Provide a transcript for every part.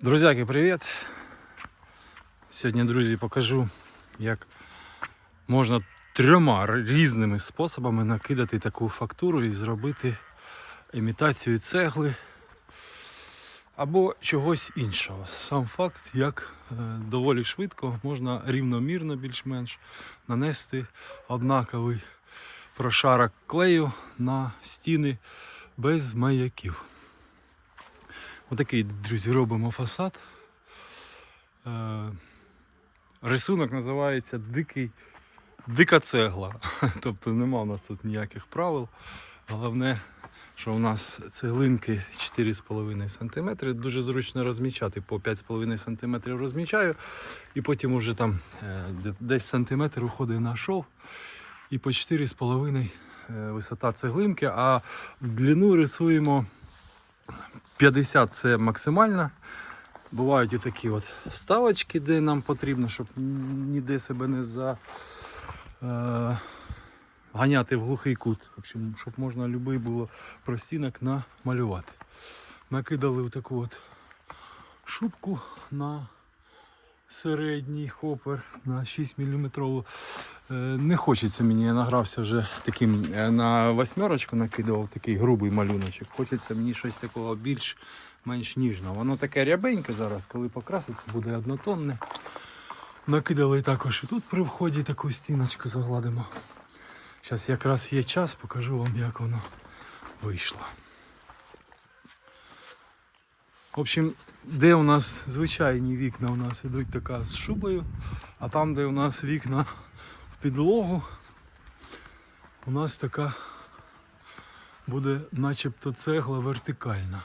Друзяки, привіт! Сьогодні, друзі, покажу, як можна трьома різними способами накидати таку фактуру і зробити імітацію цегли або чогось іншого. Сам факт, як е, доволі швидко можна рівномірно більш-менш нанести однаковий прошарок клею на стіни без маяків. Отакий, друзі, робимо фасад. Е, рисунок називається Дикий, Дика цегла. Тобто нема у нас тут ніяких правил. Головне, що у нас цеглинки 4,5 см. Дуже зручно розмічати. По 5,5 см розмічаю. І потім уже там е, де- десь сантиметр уходить на шов. І по 4,5 е, висота цеглинки, а в длину рисуємо 50 це максимальна. Бувають і такі от вставочки, де нам потрібно, щоб ніде себе не за, е, в глухий кут. В общем, щоб можна будь-який було простінок намалювати. Накидали таку от шубку на середній хопер на 6 мм. Не хочеться мені, я награвся вже таким е, на восьмерочку накидував такий грубий малюночок. Хочеться мені щось такого більш менш ніжного. Воно таке рябеньке зараз, коли покраситься, буде однотонне. Накидали також і тут при вході таку стіночку загладимо. Зараз якраз є час, покажу вам, як воно вийшло. В общем, де у нас звичайні вікна у нас ідуть така з шубою, а там, де у нас вікна в підлогу, у нас така буде начебто цегла вертикальна.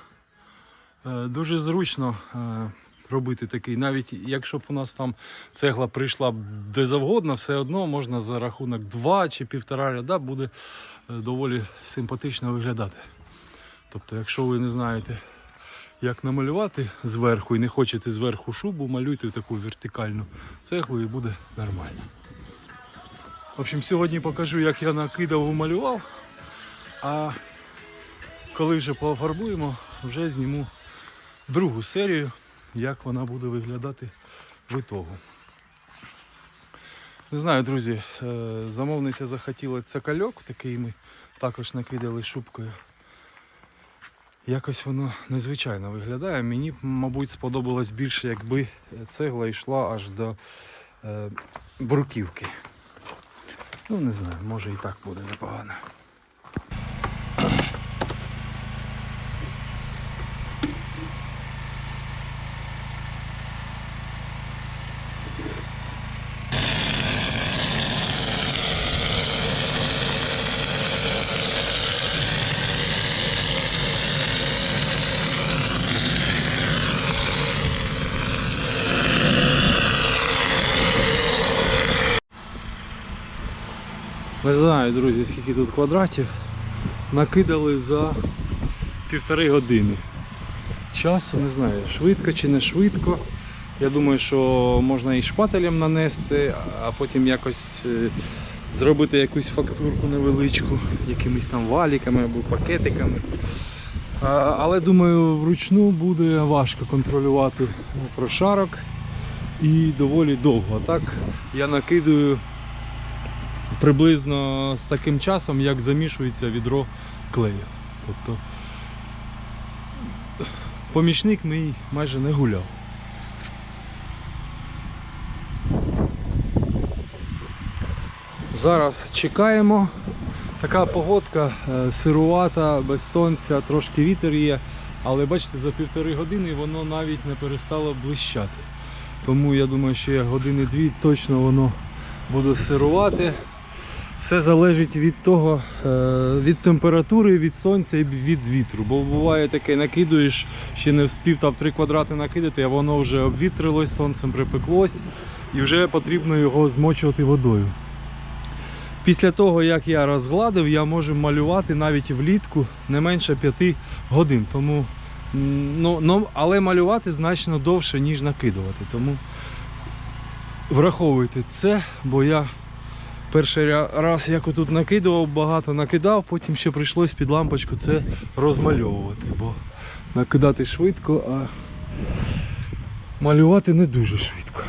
Е, Дуже зручно е, робити такий, навіть якщо б у нас там цегла прийшла де завгодно, все одно можна за рахунок 2 чи півтора ряда буде е, доволі симпатично виглядати. Тобто, якщо ви не знаєте, як намалювати зверху і не хочете зверху шубу, малюйте в таку вертикальну цеглу і буде нормально. В общем, сьогодні покажу, як я накидав і малював. А коли вже пофарбуємо, вже зніму другу серію, як вона буде виглядати в ітогу. Не знаю, друзі, е, замовниця захотіла цокольок, такий ми також накидали шубкою. Якось воно незвичайно виглядає. Мені мабуть, сподобалось більше, якби цегла йшла аж до е, бруківки. Ну, не знаю, може і так буде непогано. Не знаю, друзі, скільки тут квадратів. Накидали за півтори години. Часу не знаю, швидко чи не швидко. Я думаю, що можна і шпателем нанести, а потім якось е, зробити якусь фактурку невеличку, якимись там валіками або пакетиками. Але думаю, вручну буде важко контролювати прошарок і доволі довго. Так я накидую приблизно з таким часом, як замішується відро клею. Тобто помічник мій майже не гуляв. Зараз чекаємо. Така погодка е, сирувата, без сонця, трошки вітер є, але бачите, за півтори години воно навіть не перестало блищати. Тому я думаю, що години-дві точно воно буде сирувати. Все залежить від того, е, від температури, від сонця і від вітру. Бо буває таке, накидуєш, ще не вспів там 3 квадрати накидати, а воно вже обвітрилось, сонцем припеклось і вже потрібно його змочувати водою. Після того, як я розгладив, я можу малювати навіть влітку не менше 5 годин. Тому, ну, ну, але малювати значно довше, ніж накидувати. Тому враховуйте це, бо я перший раз як отут накидував, багато накидав, потім ще прийшлось під лампочку це розмальовувати, бо накидати швидко, а малювати не дуже швидко.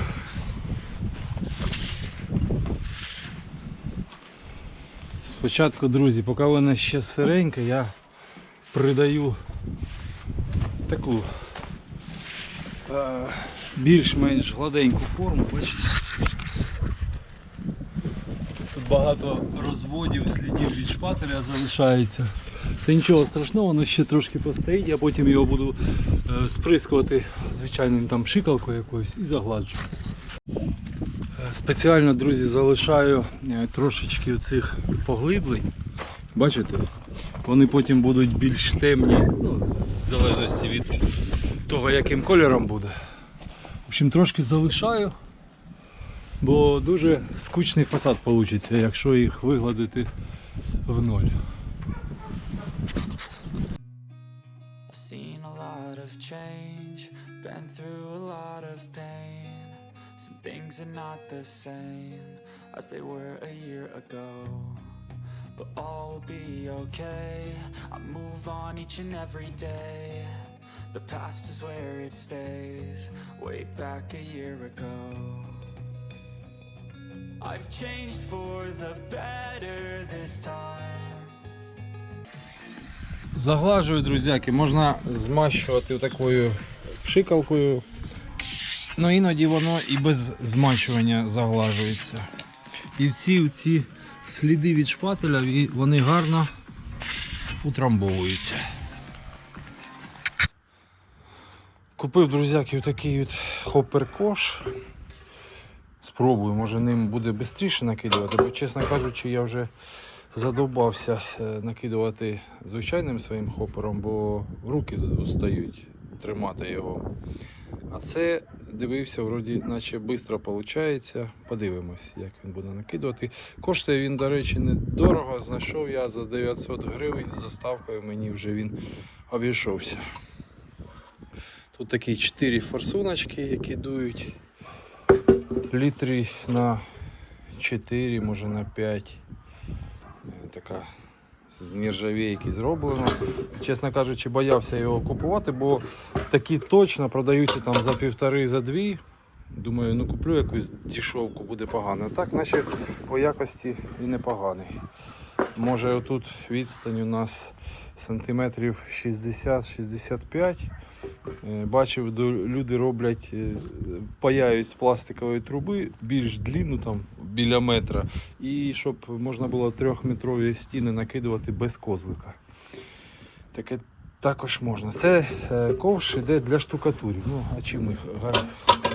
Спочатку, друзі, поки вона ще сиренька, я придаю таку е, більш-менш гладеньку форму, бачите? Багато розводів, слідів від шпателя залишається. Це нічого страшного, воно ще трошки постоїть, я потім його буду е, сприскувати звичайним там шикалкою якоюсь і загладжувати. Е, Спеціально, друзі, залишаю е, трошечки цих поглиблень. Бачите? Вони потім будуть більш темні, ну, в залежності від того, яким кольором буде. В общем, трошки залишаю, бо дуже скучний фасад вийде, якщо їх вигладити в ноль. Seen a lot of change, as they were a year ago. But all will be okay. I move on each and every day. The past is where it stays, way back a year ago. I've changed for the better this time. Заглажую, друзяки, можна змащувати такою пшикалкою. Ну іноді воно і без змащування заглажується. І всі ці сліди від шпателя вони гарно утрамбовуються. Купив, друзяки, такий от хоппер-кош. Спробую, може ним буде швидше накидувати, бо, чесно кажучи, я вже задовбався е, накидувати звичайним своїм хопером, бо руки устають тримати його. А це дивився, вроді, наче швидко виходить. Подивимось, як він буде накидувати. Коштує він, до речі, недорого. Знайшов я за 900 гривень з доставкою, мені вже він обійшовся. Тут такі 4 форсуночки, які дують. Літрі на 4, може на 5. Е, Така з нержавійки зроблена. Чесно кажучи, боявся його купувати, бо такі точно продаються там за півтори, за дві. Думаю, ну куплю якусь дешевку, буде погано. Так, наче по якості і непоганий. Може отут відстань у нас сантиметрів 60-65. Е, Бачив, люди роблять, е, паяють з пластикової труби більш длинну, там біля метра, і щоб можна було трьохметрові стіни накидувати без козлика. Таке також можна. Це е, ковш іде для штукатурів. Ну, а чим ми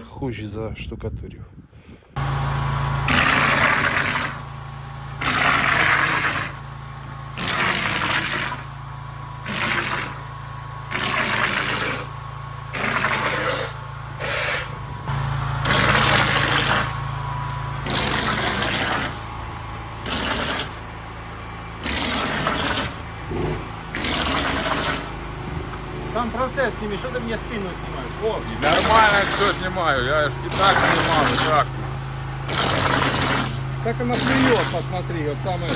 хужі за штукатурів? Процесс сними, что ты мне спину снимаешь? О, Нормально все снимаю, я ж и так снимал, и так. Как она плюет, посмотри, вот самое.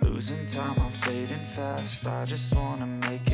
Losing time, I'm fading fast. I just wanna make it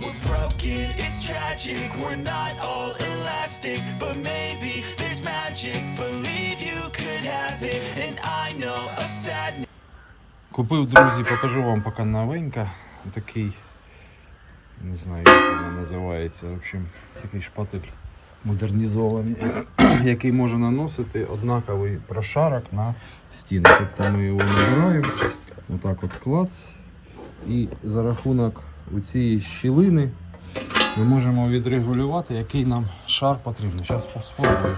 We're broken, it's tragic, we're not all elastic, but maybe there's magic. Believe you could have it, and I know of sadness. Купив, друзі, покажу вам поки новенька. Такий, не знаю, як вона називається. В общем, такий шпатель модернізований, який може наносити однаковий прошарок на стіни. Тобто ми його набираємо, отак от клац. І за рахунок цієї щілини ми можемо відрегулювати, який нам шар потрібен. Зараз спробую.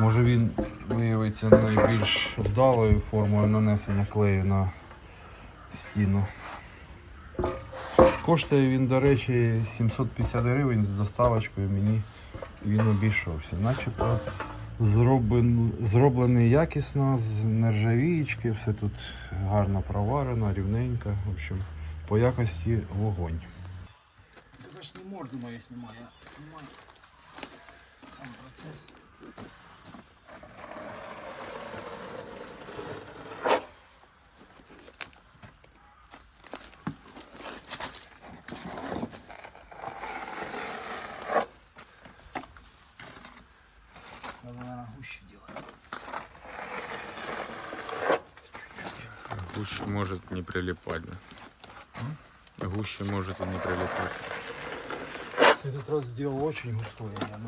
Може він виявиться найбільш вдалою формою нанесення клею на стіну. Коштує він, до речі, 750 гривень з доставочкою мені він обійшовся. Начебто зробен, зроблений якісно, з нержавіючки, все тут гарно проварено, рівненько. В общем, по якості вогонь. Ти ж не морду мою знімаю, я знімаю сам процес. Надо, наверное, гуще делать. Гуще может не прилипать, да? Гуще может и не прилетать. Этот раз сделал очень густой, я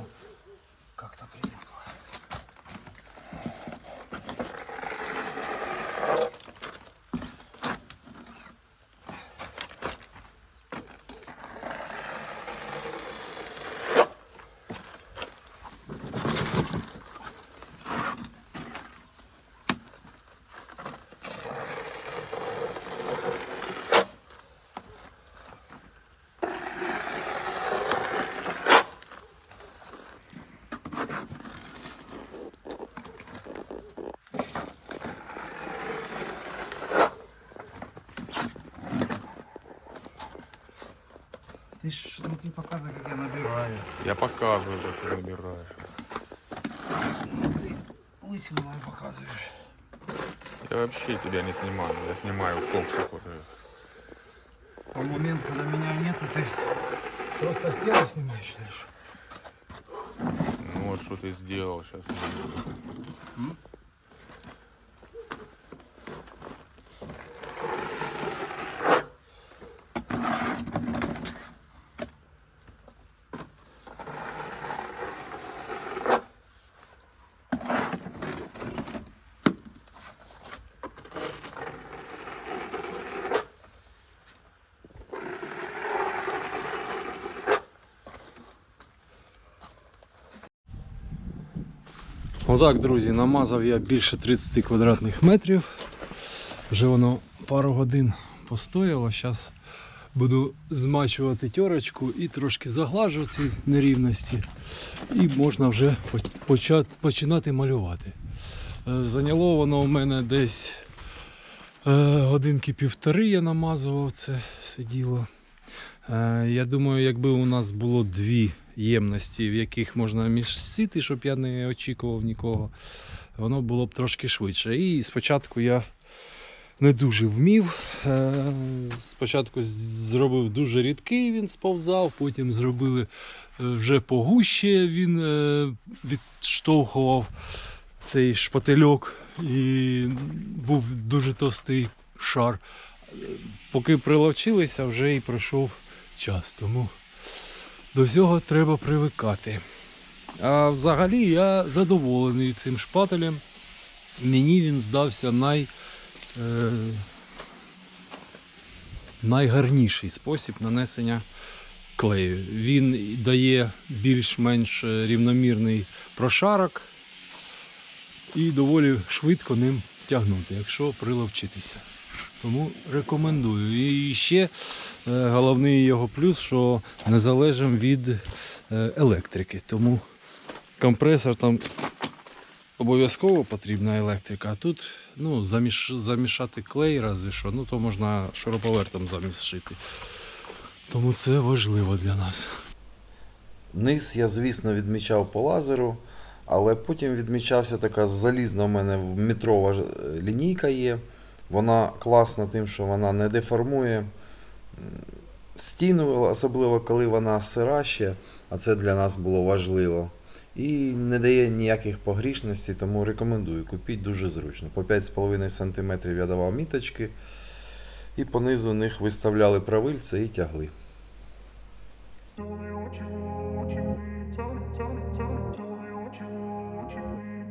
Ты ж смотри, показывай, как я набираю. Я показываю, как ты набираешь. Ты лысину показываешь. Я вообще тебя не снимаю. Я снимаю коксик вот этот. А момент, когда меня нету, ты просто стену снимаешь что? Ну вот что ты сделал сейчас. Отак, друзі, намазав я більше 30 квадратних метрів. Вже воно пару годин постояло. Зараз буду змачувати тьорочку і трошки заглажу ці нерівності. І можна вже починати малювати. Е, Зайняло воно у мене десь е, годинки півтори я намазував це все діло. Е, Я думаю, якби у нас було дві ємності, в яких можна місити, щоб я не очікував нікого, воно було б трошки швидше. І спочатку я не дуже вмів. Е, Спочатку зробив дуже рідкий, він сповзав, потім зробили е, вже погуще, він е, відштовхував цей шпательок і був дуже товстий шар. Поки приловчилися, вже і пройшов час. Тому до всього треба привикати. А взагалі я задоволений цим шпателем. Мені він здався най, е, найгарніший спосіб нанесення клею. Він дає більш-менш е, рівномірний прошарок і доволі швидко ним тягнути, якщо приловчитися. Тому рекомендую. І ще е, головний його плюс, що не залежим від е, електрики. Тому компресор там обов'язково потрібна електрика, а тут ну, заміш, замішати клей, разве що, ну то можна шуруповертом замішити. Тому це важливо для нас. Низ я, звісно, відмічав по лазеру, але потім відмічався така залізна у мене метрова е, лінійка є. Вона класна тим, що вона не деформує стіну, особливо коли вона сира ще, а це для нас було важливо. І не дає ніяких погрішностей, тому рекомендую. Купіть дуже зручно. По 5,5 см я давав міточки, і понизу них виставляли правильця і тягли.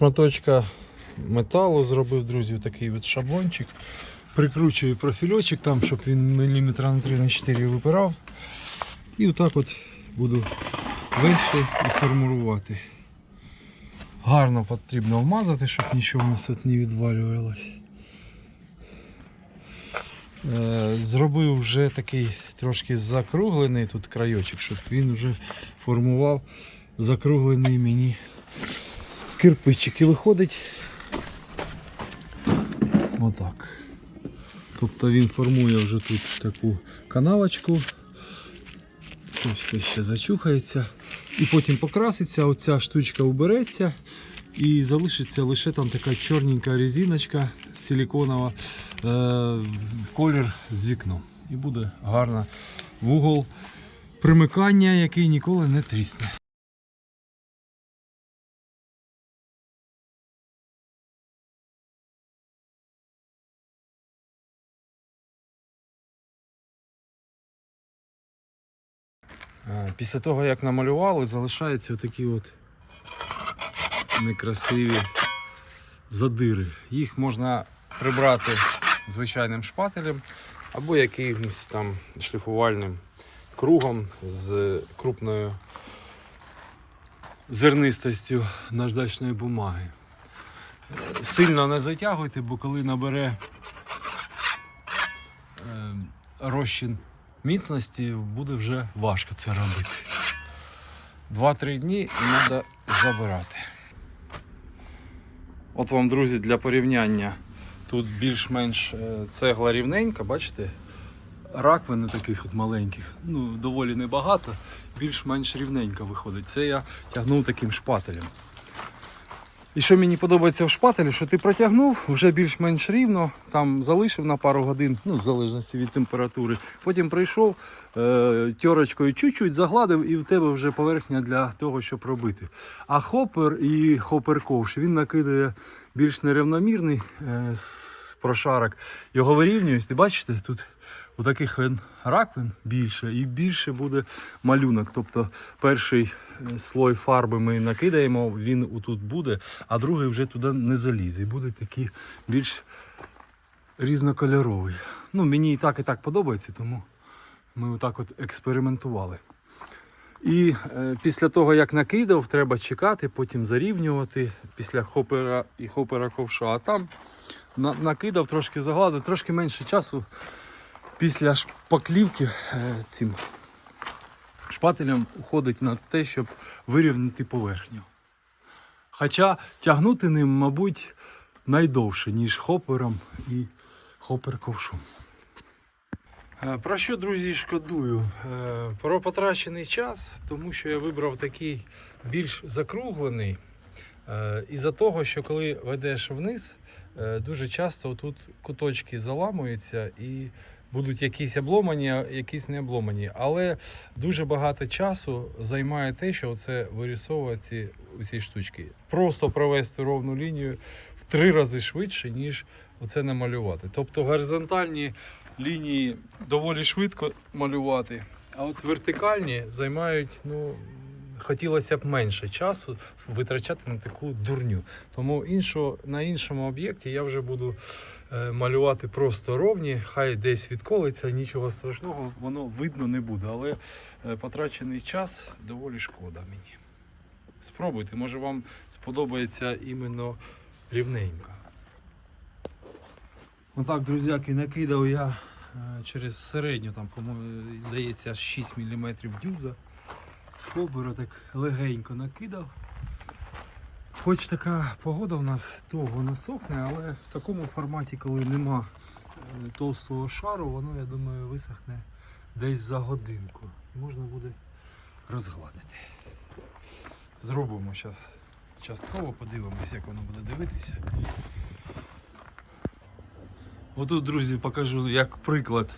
шматочка металу зробив, друзі, такий от шаблончик. Прикручую профільочок там, щоб він міліметра на 3 на 4 випирав. І отак от буду вести і формувати. Гарно потрібно вмазати, щоб нічого у нас тут не відвалювалось. Е, Зробив вже такий трошки закруглений тут крайочок, щоб він вже формував закруглений мені кирпичики виходить. Отак. Тобто він формує вже тут таку канавочку. Це все ще зачухається. І потім покраситься, оця штучка убереться. І залишиться лише там така чорненька резиночка силіконова е, в колір з вікном. І буде гарна вугол примикання, який ніколи не трісне. Після того, як намалювали, залишаються такі от некрасиві задири. Їх можна прибрати звичайним шпателем або якимось там шліфувальним кругом з крупною зернистостю наждачної бумаги. Сильно не затягуйте, бо коли набере е, розчин міцності, буде вже важко це робити. 2-3 дні і треба забирати. От вам, друзі, для порівняння. Тут більш-менш е, цегла рівненька, бачите? Раквини таких от маленьких, ну доволі небагато, більш-менш рівненька виходить. Це я тягнув таким шпателем. І що мені подобається в шпателі, що ти протягнув вже більш-менш рівно, там залишив на пару годин, ну, в залежності від температури. Потім прийшов е, тьорочкою чуть-чуть загладив, і в тебе вже поверхня для того, щоб робити. А хопер і хопер ковш він накидає більш нерівномірний е, прошарок. Його вирівнюють. Ти бачите, тут у таких раковин більше і більше буде малюнок. Тобто перший слой фарби ми накидаємо, він отут буде, а другий вже туди не залізе. Буде такий більш різнокольоровий. Ну, мені і так, і так подобається, тому ми отак от експериментували. І е, після того, як накидав, треба чекати, потім зарівнювати після хопера і хопера ковша. А там на, накидав, трошки загладив, трошки менше часу після шпаклівки е, цим шпателем уходить на те, щоб вирівняти поверхню. Хоча тягнути ним, мабуть, найдовше, ніж хопером і хопер ковшом. Е, Про що, друзі, шкодую? Е, Про потрачений час, тому що я вибрав такий більш закруглений. Е, Із-за того, що коли ведеш вниз, дуже часто тут куточки заламуються і будуть якісь обломані, а якісь не обломані. Але дуже багато часу займає те, що це вирісовувати ці штучки. Просто провести ровну лінію в три рази швидше, ніж оце намалювати. Тобто горизонтальні лінії доволі швидко малювати, а от вертикальні займають ну, хотілося б менше часу витрачати на таку дурню. Тому іншого, на іншому об'єкті я вже буду е, малювати просто ровні, хай десь відколиться, нічого страшного, воно видно не буде. Але е, потрачений час доволі шкода мені. Спробуйте, може вам сподобається іменно рівненько. Отак, друзяки, накидав я е, через середню, там, здається, 6 мм дюза. З хобера так легенько накидав. Хоч така погода у нас довго не сохне, але в такому форматі, коли нема е, товстого шару, воно, я думаю, висохне десь за годинку. І можна буде розгладити. Зробимо зараз частково, подивимось, як воно буде дивитися. Отут, друзі, покажу як приклад.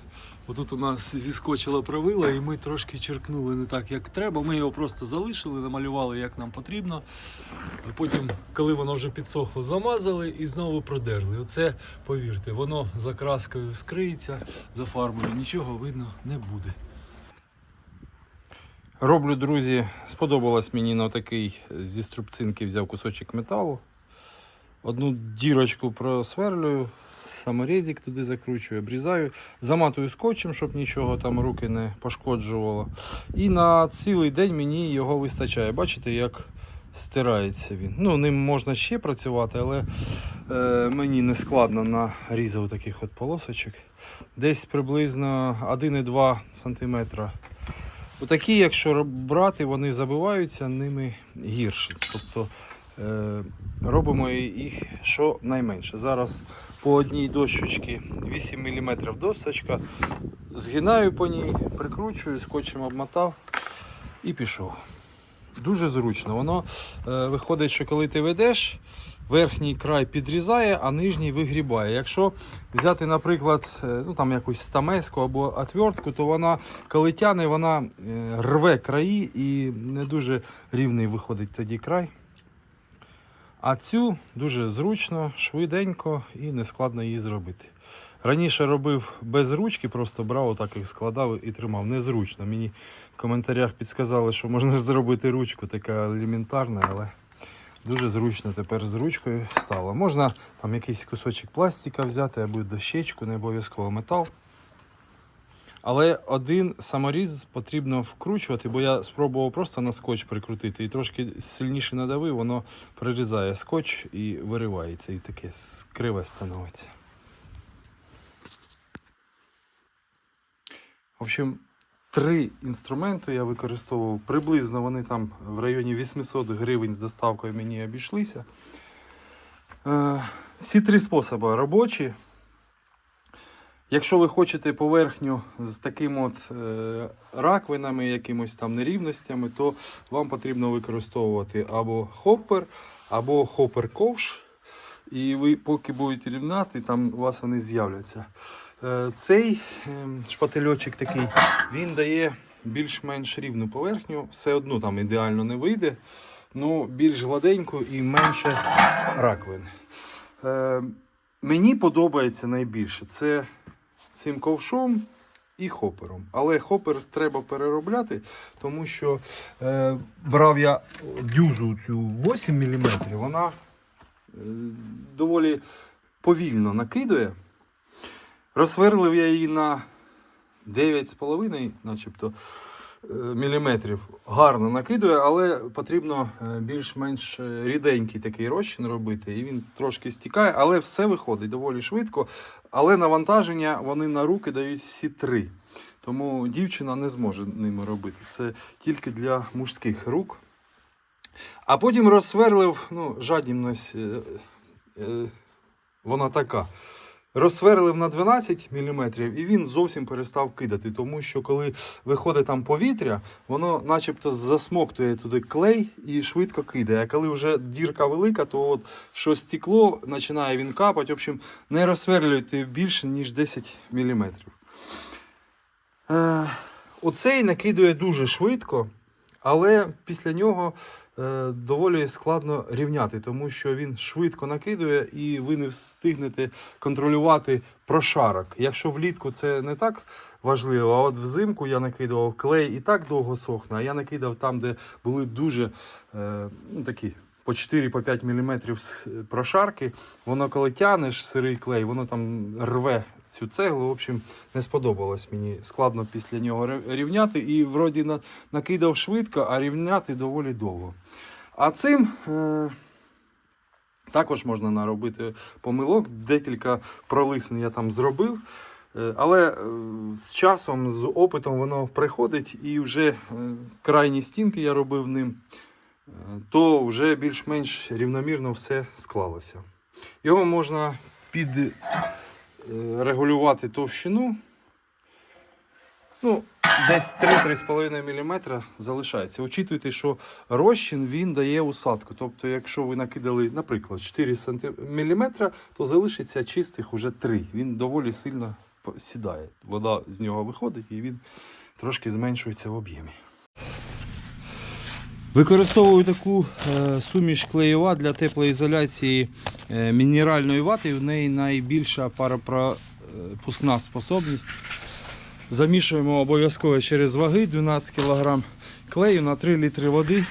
Отут у нас зіскочила правила і ми трошки черкнули не так, як треба. Ми його просто залишили, намалювали як нам потрібно. А потім, коли воно вже підсохло, замазали і знову продерли. Оце, повірте, воно за краскою скриється, за фарбою, нічого видно не буде. Роблю, друзі, сподобалось мені на такий зі струбцинки взяв кусочок металу. Одну дірочку просверлюю, саморезик туди закручую, обрізаю, заматую скотчем, щоб нічого там руки не пошкоджувало. І на цілий день мені його вистачає. Bачите, як стирається він. Ну, ним можна ще працювати, але е, мені не складно нарізав таких от полосочок. Десь приблизно 1,2 см. Отакі, якщо брати, вони забиваються, ними гірше. Тобто робимо їх що найменше. Зараз по одній дощечці 8 мм досточка. Згинаю по ній, прикручую, скотчем обмотав і пішов. Дуже зручно. Воно е, виходить, що коли ти ведеш, верхній край підрізає, а нижній вигрібає. Якщо взяти, наприклад, е, ну, там якусь стамеску або отвертку, то вона, коли тяне, вона е, рве краї і не дуже рівний виходить тоді край. А цю дуже зручно, швиденько і нескладно її зробити. Раніше робив без ручки, просто брав, отак їх складав і тримав. Незручно. Мені в коментарях підсказали, що можна зробити ручку, така елементарна, але дуже зручно тепер з ручкою стало. Можна там якийсь кусочок пластика взяти або дощечку, не обов'язково метал. Але один саморіз потрібно вкручувати, бо я спробував просто на скотч прикрутити і трошки сильніше надавив, воно прирізає скотч і виривається, і таке криве становиться. В общем, три інструменти я використовував. Приблизно вони там в районі 800 гривень з доставкою мені обійшлися. Е, всі три способи робочі. Якщо ви хочете поверхню з таким от е, раковинами, якимось там нерівностями, то вам потрібно використовувати або хоппер, або хоппер ковш. І ви поки будете рівнати, там у вас вони з'являться. Е, цей е, шпательочок такий, він дає більш-менш рівну поверхню. Все одно там ідеально не вийде, але більш гладенько і менше раковин. Мені подобається найбільше це цим ковшом і хопером. Але хопер треба переробляти, тому що е, брав я дюзу цю 8 мм, вона е, доволі повільно накидує. Розсверлив я її на 9,5 начебто, міліметрів. Гарно накидує, але потрібно е, більш-менш е, ріденький такий розчин робити. І він трошки стікає, але все виходить доволі швидко. Але навантаження вони на руки дають всі три. Тому дівчина не зможе ними робити. Це тільки для мужських рук. А потім розсверлив, ну, жадібність, е, е, вона така. Розсверлив на 12 мм і він зовсім перестав кидати, тому що коли виходить там повітря, воно начебто засмоктує туди клей і швидко кидає. А коли вже дірка велика, то от що стекло починає він капати. В общем, не розсверлюйте більше, ніж 10 мм. Е, оцей накидує дуже швидко, Але після нього е, доволі складно рівняти, тому що він швидко накидує і ви не встигнете контролювати прошарок. Якщо влітку це не так важливо, а от взимку я накидував клей і так довго сохне, а я накидав там, де були дуже е, ну, такі по 4-5 мм прошарки. Воно коли тянеш сирий клей, воно там рве цю цеглу. В общем, не сподобалось мені. Складно після нього рівняти. І вроді накидав швидко, а рівняти доволі довго. А цим е, також можна наробити помилок. Декілька пролисин я там зробив. Е, Але е, з часом, з опитом воно приходить, і вже е, крайні стінки я робив ним, то вже більш-менш рівномірно все склалося. Його можна під регулювати товщину. Ну, десь 3-3,5 мм залишається. Учитуйте, що розчин він дає усадку. Тобто, якщо ви накидали, наприклад, 4 мм, то залишиться чистих уже 3. Він доволі сильно сідає. Вода з нього виходить і він трошки зменшується в об'ємі. Використовую таку е, суміш клеєва для теплоізоляції е, мінеральної вати. В неї найбільша паропропускна способність. Замішуємо обов'язково через ваги 12 кг клею на 3 літри води.